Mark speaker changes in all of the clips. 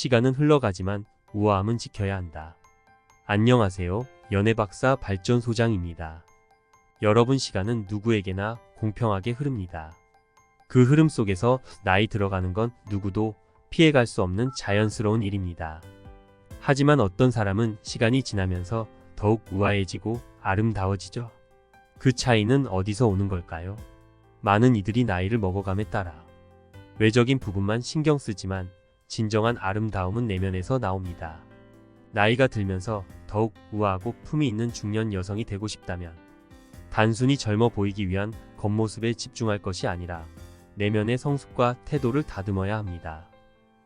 Speaker 1: 시간은 흘러가지만 우아함은 지켜야 한다. 안녕하세요. 연애박사 발전소장입니다. 여러분 시간은 누구에게나 공평하게 흐릅니다. 그 흐름 속에서 나이 들어가는 건 누구도 피해갈 수 없는 자연스러운 일입니다. 하지만 어떤 사람은 시간이 지나면서 더욱 우아해지고 아름다워지죠. 그 차이는 어디서 오는 걸까요? 많은 이들이 나이를 먹어감에 따라 외적인 부분만 신경 쓰지만 진정한 아름다움은 내면에서 나옵니다. 나이가 들면서 더욱 우아하고 품이 있는 중년 여성이 되고 싶다면 단순히 젊어 보이기 위한 겉모습에 집중할 것이 아니라 내면의 성숙과 태도를 다듬어야 합니다.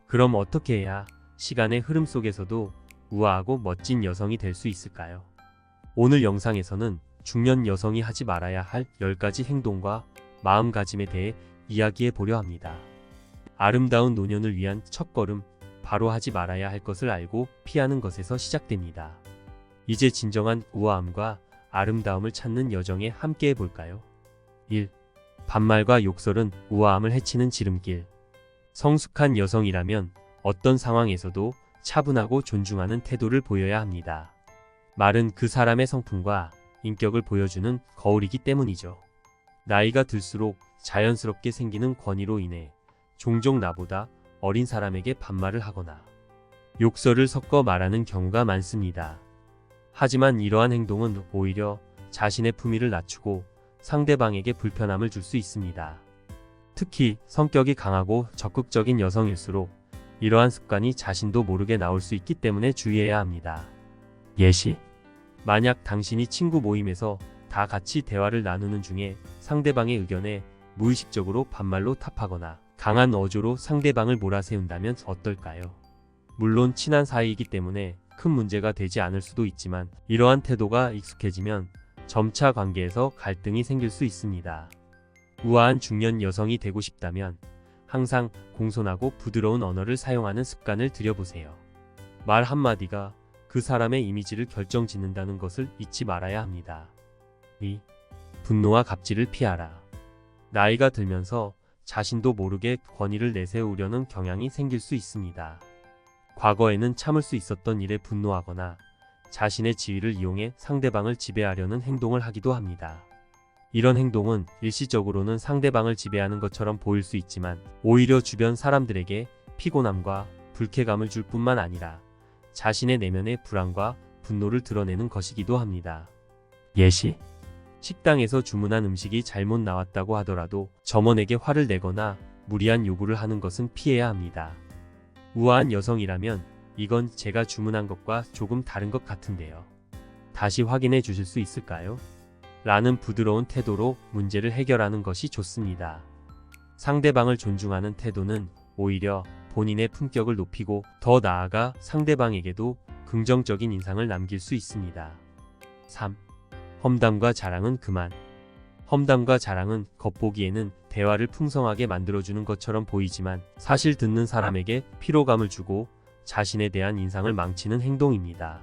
Speaker 1: 그럼 어떻게 해야 시간의 흐름 속에서도 우아하고 멋진 여성이 될 수 있을까요? 오늘 영상에서는 중년 여성이 하지 말아야 할 10가지 행동과 마음가짐에 대해 이야기해 보려 합니다. 아름다운 노년을 위한 첫걸음, 바로 하지 말아야 할 것을 알고 피하는 것에서 시작됩니다. 이제 진정한 우아함과 아름다움을 찾는 여정에 함께 해볼까요? 1. 반말과 욕설은 우아함을 해치는 지름길. 성숙한 여성이라면 어떤 상황에서도 차분하고 존중하는 태도를 보여야 합니다. 말은 그 사람의 성품과 인격을 보여주는 거울이기 때문이죠. 나이가 들수록 자연스럽게 생기는 권위로 인해 종종 나보다 어린 사람에게 반말을 하거나 욕설을 섞어 말하는 경우가 많습니다. 하지만 이러한 행동은 오히려 자신의 품위를 낮추고 상대방에게 불편함을 줄 수 있습니다. 특히 성격이 강하고 적극적인 여성일수록 이러한 습관이 자신도 모르게 나올 수 있기 때문에 주의해야 합니다. 예시. 만약 당신이 친구 모임에서 다 같이 대화를 나누는 중에 상대방의 의견에 무의식적으로 반말로 탑하거나 강한 어조로 상대방을 몰아세운다면 어떨까요? 물론 친한 사이이기 때문에 큰 문제가 되지 않을 수도 있지만 이러한 태도가 익숙해지면 점차 관계에서 갈등이 생길 수 있습니다. 우아한 중년 여성이 되고 싶다면 항상 공손하고 부드러운 언어를 사용하는 습관을 들여보세요. 말 한마디가 그 사람의 이미지를 결정 짓는다는 것을 잊지 말아야 합니다. 2. 분노와 갑질을 피하라. 나이가 들면서 자신도 모르게 권위를 내세우려는 경향이 생길 수 있습니다. 과거에는 참을 수 있었던 일에 분노하거나 자신의 지위를 이용해 상대방을 지배하려는 행동을 하기도 합니다. 이런 행동은 일시적으로는 상대방을 지배하는 것처럼 보일 수 있지만 오히려 주변 사람들에게 피곤함과 불쾌감을 줄 뿐만 아니라 자신의 내면의 불안과 분노를 드러내는 것이기도 합니다. 예시. 식당에서 주문한 음식이 잘못 나왔다고 하더라도 점원에게 화를 내거나 무리한 요구를 하는 것은 피해야 합니다. 우아한 여성이라면 이건 제가 주문한 것과 조금 다른 것 같은데요. 다시 확인해 주실 수 있을까요? 라는 부드러운 태도로 문제를 해결하는 것이 좋습니다. 상대방을 존중하는 태도는 오히려 본인의 품격을 높이고 더 나아가 상대방에게도 긍정적인 인상을 남길 수 있습니다. 3. 험담과 자랑은 그만. 험담과 자랑은 겉보기에는 대화를 풍성하게 만들어주는 것처럼 보이지만 사실 듣는 사람에게 피로감을 주고 자신에 대한 인상을 망치는 행동입니다.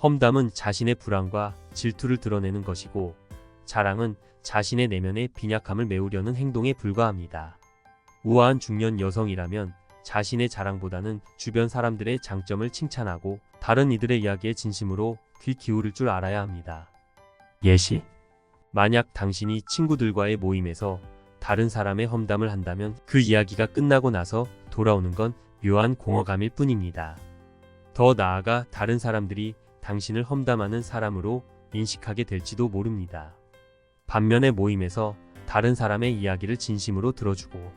Speaker 1: 험담은 자신의 불안과 질투를 드러내는 것이고 자랑은 자신의 내면의 빈약함을 메우려는 행동에 불과합니다. 우아한 중년 여성이라면 자신의 자랑보다는 주변 사람들의 장점을 칭찬하고 다른 이들의 이야기에 진심으로 귀 기울일 줄 알아야 합니다. 예시. 만약 당신이 친구들과의 모임에서 다른 사람의 험담을 한다면 그 이야기가 끝나고 나서 돌아오는 건 묘한 공허감일 뿐입니다. 더 나아가 다른 사람들이 당신을 험담하는 사람으로 인식하게 될지도 모릅니다. 반면에 모임에서 다른 사람의 이야기를 진심으로 들어주고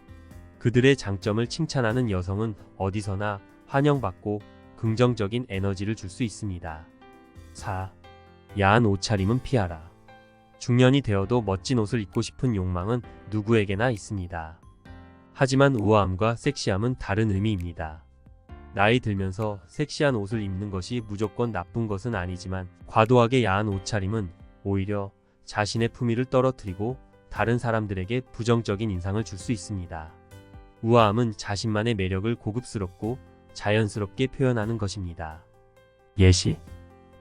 Speaker 1: 그들의 장점을 칭찬하는 여성은 어디서나 환영받고 긍정적인 에너지를 줄 수 있습니다. 4. 야한 옷차림은 피하라. 중년이 되어도 멋진 옷을 입고 싶은 욕망은 누구에게나 있습니다. 하지만 우아함과 섹시함은 다른 의미입니다. 나이 들면서 섹시한 옷을 입는 것이 무조건 나쁜 것은 아니지만 과도하게 야한 옷차림은 오히려 자신의 품위를 떨어뜨리고 다른 사람들에게 부정적인 인상을 줄 수 있습니다. 우아함은 자신만의 매력을 고급스럽고 자연스럽게 표현하는 것입니다. 예시.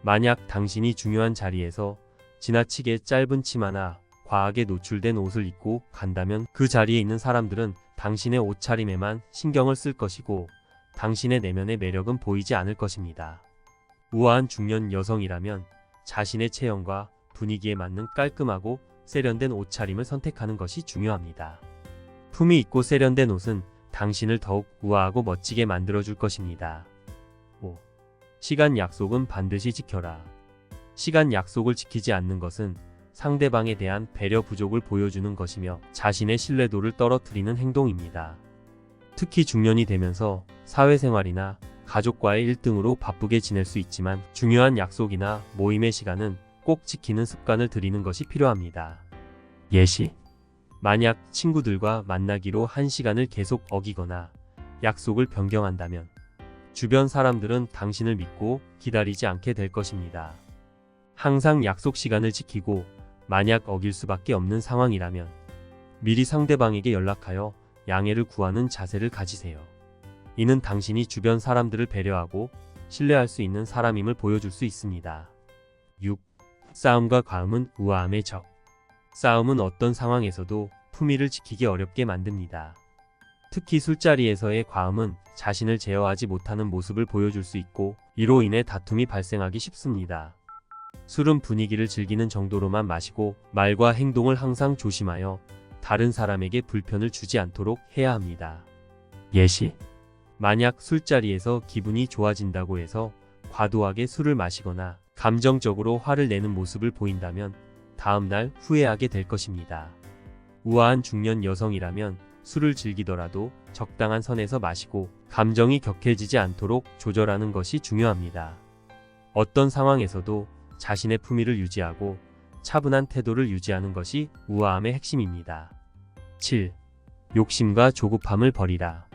Speaker 1: 만약 당신이 중요한 자리에서 지나치게 짧은 치마나 과하게 노출된 옷을 입고 간다면 그 자리에 있는 사람들은 당신의 옷차림에만 신경을 쓸 것이고 당신의 내면의 매력은 보이지 않을 것입니다. 우아한 중년 여성이라면 자신의 체형과 분위기에 맞는 깔끔하고 세련된 옷차림을 선택하는 것이 중요합니다. 품이 있고 세련된 옷은 당신을 더욱 우아하고 멋지게 만들어줄 것입니다. 5. 시간 약속은 반드시 지켜라. 시간 약속을 지키지 않는 것은 상대방에 대한 배려 부족을 보여주는 것이며 자신의 신뢰도를 떨어뜨리는 행동입니다. 특히 중년이 되면서 사회생활이나 가족과의 1등으로 바쁘게 지낼 수 있지만 중요한 약속이나 모임의 시간은 꼭 지키는 습관을 들이는 것이 필요합니다. 예시. 만약 친구들과 만나기로 한 시간을 계속 어기거나 약속을 변경한다면 주변 사람들은 당신을 믿고 기다리지 않게 될 것입니다. 항상 약속 시간을 지키고 만약 어길 수밖에 없는 상황이라면 미리 상대방에게 연락하여 양해를 구하는 자세를 가지세요. 이는 당신이 주변 사람들을 배려하고 신뢰할 수 있는 사람임을 보여줄 수 있습니다. 6. 싸움과 과음은 우아함의 적. 싸움은 어떤 상황에서도 품위를 지키기 어렵게 만듭니다. 특히 술자리에서의 과음은 자신을 제어하지 못하는 모습을 보여줄 수 있고 이로 인해 다툼이 발생하기 쉽습니다. 술은 분위기를 즐기는 정도로만 마시고 말과 행동을 항상 조심하여 다른 사람에게 불편을 주지 않도록 해야 합니다. 예시. 만약 술자리에서 기분이 좋아진다고 해서 과도하게 술을 마시거나 감정적으로 화를 내는 모습을 보인다면 다음날 후회하게 될 것입니다. 우아한 중년 여성이라면 술을 즐기더라도 적당한 선에서 마시고 감정이 격해지지 않도록 조절하는 것이 중요합니다. 어떤 상황에서도 자신의 품위를 유지하고 차분한 태도를 유지하는 것이 우아함의 핵심입니다. 7. 욕심과 조급함을 버리라.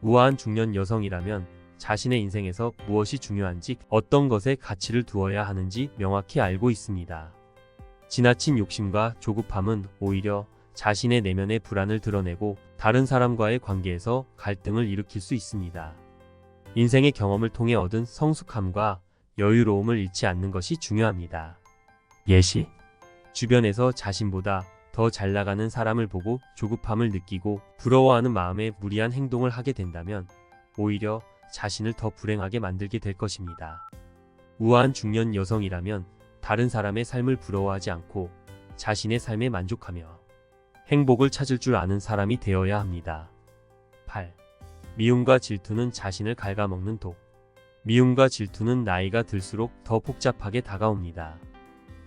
Speaker 1: 우아한 중년 여성이라면 자신의 인생에서 무엇이 중요한지 어떤 것에 가치를 두어야 하는지 명확히 알고 있습니다. 지나친 욕심과 조급함은 오히려 자신의 내면의 불안을 드러내고 다른 사람과의 관계에서 갈등을 일으킬 수 있습니다. 인생의 경험을 통해 얻은 성숙함과 여유로움을 잃지 않는 것이 중요합니다. 예시. 주변에서 자신보다 더 잘 나가는 사람을 보고 조급함을 느끼고 부러워하는 마음에 무리한 행동을 하게 된다면 오히려 자신을 더 불행하게 만들게 될 것입니다. 우아한 중년 여성이라면 다른 사람의 삶을 부러워하지 않고 자신의 삶에 만족하며 행복을 찾을 줄 아는 사람이 되어야 합니다. 8. 미움과 질투는 자신을 갉아먹는 독. 미움과 질투는 나이가 들수록 더 복잡하게 다가옵니다.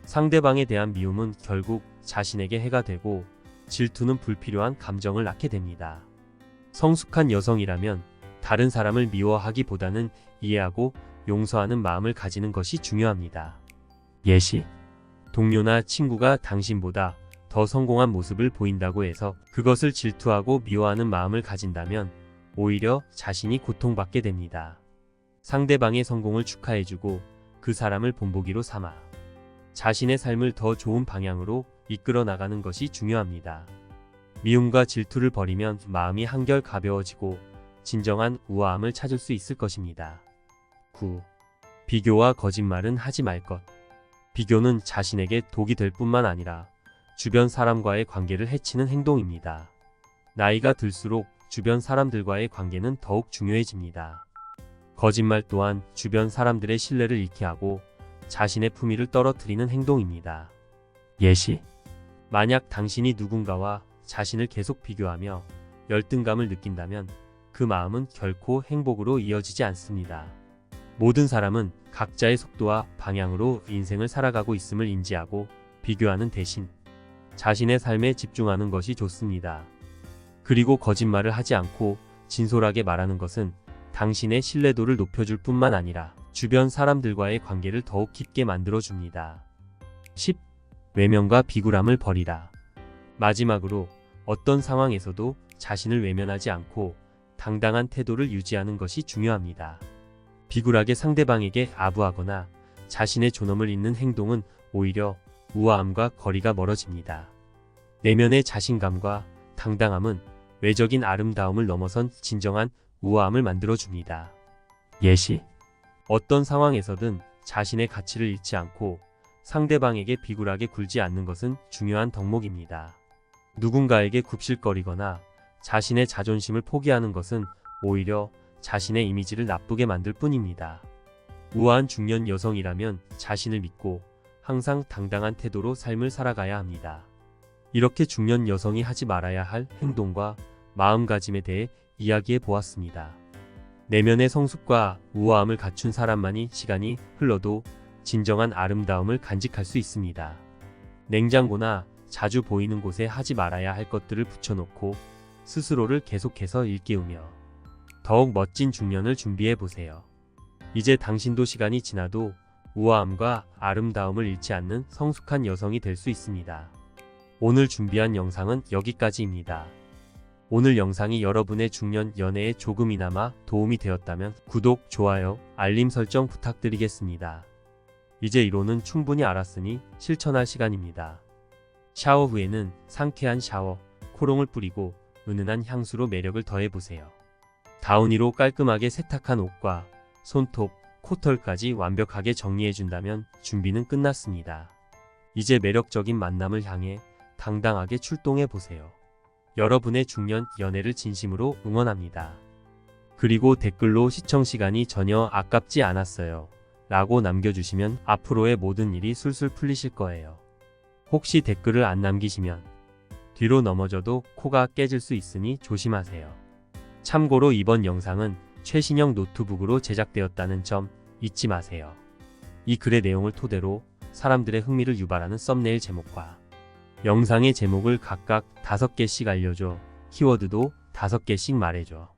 Speaker 1: 상대방에 대한 미움은 결국 자신에게 해가 되고 질투는 불필요한 감정을 낳게 됩니다. 성숙한 여성이라면 다른 사람을 미워하기보다는 이해하고 용서하는 마음을 가지는 것이 중요합니다. 예시. 동료나 친구가 당신보다 더 성공한 모습을 보인다고 해서 그것을 질투하고 미워하는 마음을 가진다면 오히려 자신이 고통받게 됩니다. 상대방의 성공을 축하해주고 그 사람을 본보기로 삼아 자신의 삶을 더 좋은 방향으로 이끌어 나가는 것이 중요합니다. 미움과 질투를 버리면 마음이 한결 가벼워지고 진정한 우아함을 찾을 수 있을 것입니다. 9. 비교와 거짓말은 하지 말 것. 비교는 자신에게 독이 될 뿐만 아니라 주변 사람과의 관계를 해치는 행동입니다. 나이가 들수록 주변 사람들과의 관계는 더욱 중요해집니다. 거짓말 또한 주변 사람들의 신뢰를 잃게 하고 자신의 품위를 떨어뜨리는 행동입니다. 예시. 만약 당신이 누군가와 자신을 계속 비교하며 열등감을 느낀다면 그 마음은 결코 행복으로 이어지지 않습니다. 모든 사람은 각자의 속도와 방향으로 인생을 살아가고 있음을 인지하고 비교하는 대신 자신의 삶에 집중하는 것이 좋습니다. 그리고 거짓말을 하지 않고 진솔하게 말하는 것은 당신의 신뢰도를 높여줄 뿐만 아니라 주변 사람들과의 관계를 더욱 깊게 만들어줍니다. 10. 외면과 비굴함을 버리라. 마지막으로 어떤 상황에서도 자신을 외면하지 않고 당당한 태도를 유지하는 것이 중요합니다. 비굴하게 상대방에게 아부하거나 자신의 존엄을 잇는 행동은 오히려 우아함과 거리가 멀어집니다. 내면의 자신감과 당당함은 외적인 아름다움을 넘어선 진정한 우아함을 만들어줍니다. 예시. 어떤 상황에서든 자신의 가치를 잃지 않고 상대방에게 비굴하게 굴지 않는 것은 중요한 덕목입니다. 누군가에게 굽실거리거나 자신의 자존심을 포기하는 것은 오히려 자신의 이미지를 나쁘게 만들 뿐입니다. 우아한 중년 여성이라면 자신을 믿고 항상 당당한 태도로 삶을 살아가야 합니다. 이렇게 중년 여성이 하지 말아야 할 행동과 마음가짐에 대해 이야기해 보았습니다. 내면의 성숙과 우아함을 갖춘 사람만이 시간이 흘러도 진정한 아름다움을 간직할 수 있습니다. 냉장고나 자주 보이는 곳에 하지 말아야 할 것들을 붙여놓고 스스로를 계속해서 일깨우며 더욱 멋진 중년을 준비해 보세요. 이제 당신도 시간이 지나도 우아함과 아름다움을 잃지 않는 성숙한 여성이 될 수 있습니다. 오늘 준비한 영상은 여기까지입니다. 오늘 영상이 여러분의 중년 연애에 조금이나마 도움이 되었다면 구독, 좋아요, 알림 설정 부탁드리겠습니다. 이제 이론은 충분히 알았으니 실천할 시간입니다. 샤워 후에는 상쾌한 샤워, 코롱을 뿌리고 은은한 향수로 매력을 더해보세요. 다우니로 깔끔하게 세탁한 옷과 손톱, 코털까지 완벽하게 정리해준다면 준비는 끝났습니다. 이제 매력적인 만남을 향해 당당하게 출동해보세요. 여러분의 중년 연애를 진심으로 응원합니다. 그리고 댓글로 시청 시간이 전혀 아깝지 않았어요. 라고 남겨주시면 앞으로의 모든 일이 술술 풀리실 거예요. 혹시 댓글을 안 남기시면 뒤로 넘어져도 코가 깨질 수 있으니 조심하세요. 참고로 이번 영상은 최신형 노트북으로 제작되었다는 점 잊지 마세요. 이 글의 내용을 토대로 사람들의 흥미를 유발하는 썸네일 제목과 영상의 제목을 각각 5개씩 알려줘 키워드도 5개씩 말해줘.